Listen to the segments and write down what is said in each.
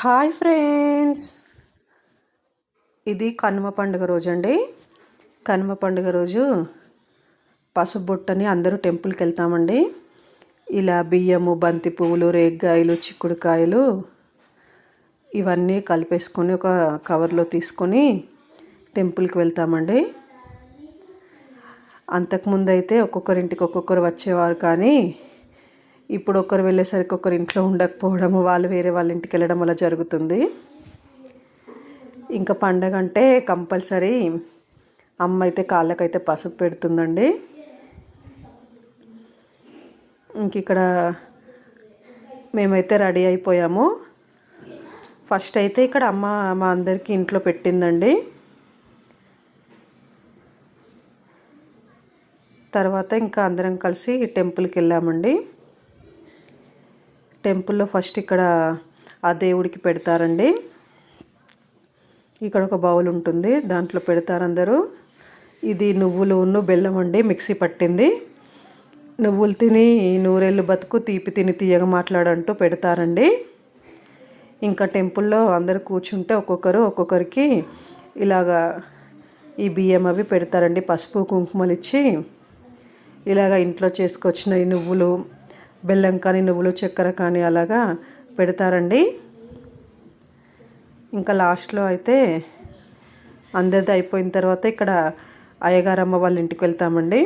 Hi friends. ఇది కనుమ పండుగ రోజు అండి కనుమ పండుగ రోజు పసుపు అందరూ టెంపుల్కి వెళ్తామండి. ఇలా బియ్యము బంతి పువ్వులు రేగ్గాయలు చిక్కుడుకాయలు ఇవన్నీ కలిపేసుకొని ఒక కవర్లో తీసుకొని టెంపుల్కి వెళ్తామండి. అంతకుముందు అయితే ఒక్కొక్కరింటికి ఒక్కొక్కరు వచ్చేవారు కానీ ఇప్పుడు ఒకరు వెళ్ళేసరికి ఒకరు ఇంట్లో ఉండకపోవడము వాళ్ళు వేరే వాళ్ళ ఇంటికి వెళ్ళడం అలా జరుగుతుంది. ఇంకా పండగ అంటే కంపల్సరీ అమ్మ అయితే కాళ్ళకైతే పసుపు పెడుతుందండి. ఇంక ఇక్కడ మేమైతే రెడీ అయిపోయాము. ఫస్ట్ అయితే ఇక్కడ అమ్మ మా అందరికీ ఇంట్లో పెట్టిందండి. తర్వాత ఇంకా అందరం కలిసి టెంపుల్కి వెళ్ళామండి. టెంపుల్లో ఫస్ట్ ఇక్కడ ఆ దేవుడికి పెడతారండి. ఇక్కడ ఒక బౌల్ ఉంటుంది దాంట్లో పెడతారు అందరూ. ఇది నువ్వులు ఉన్ను బెల్లం అండి మిక్సీ పట్టింది. నువ్వులు తిని నూరేళ్ళు బతుకు తీపి తిని తీయగ మాట్లాడంటూ పెడతారండి. ఇంకా టెంపుల్లో అందరు కూర్చుంటే ఒక్కొక్కరు ఒక్కొక్కరికి ఇలాగా ఈ బియ్యం అవి పెడతారండి పసుపు కుంకుమలు ఇచ్చి. ఇలాగ ఇంట్లో చేసుకొచ్చిన ఈ నువ్వులు బెల్లం కానీ నువ్వులు చక్కెర కానీ అలాగా పెడతారండి. ఇంకా లాస్ట్లో అయితే అందరిది అయిపోయిన తర్వాత ఇక్కడ అయ్యగారమ్మ వాళ్ళ ఇంటికి వెళ్తామండి.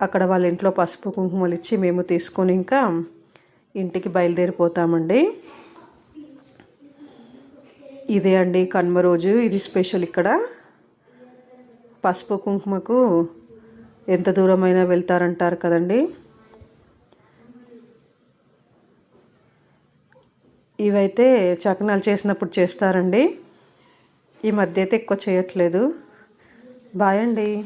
అక్కడ వాళ్ళ ఇంట్లో పసుపు కుంకుమలు ఇచ్చి మేము తీసుకొని ఇంకా ఇంటికి బయలుదేరిపోతామండి. ఇదే అండి కనుమ రోజు ఇది స్పెషల్ ఇక్కడ. పసుపు కుంకుమకు ఎంత దూరమైనా వెళ్తారంటారు కదండి? ఇవైతే చకనాలు చేసినప్పుడు చేస్తారండి. ఈ మధ్య అయితే ఎక్కువ చేయట్లేదు. బాయ్ అండి.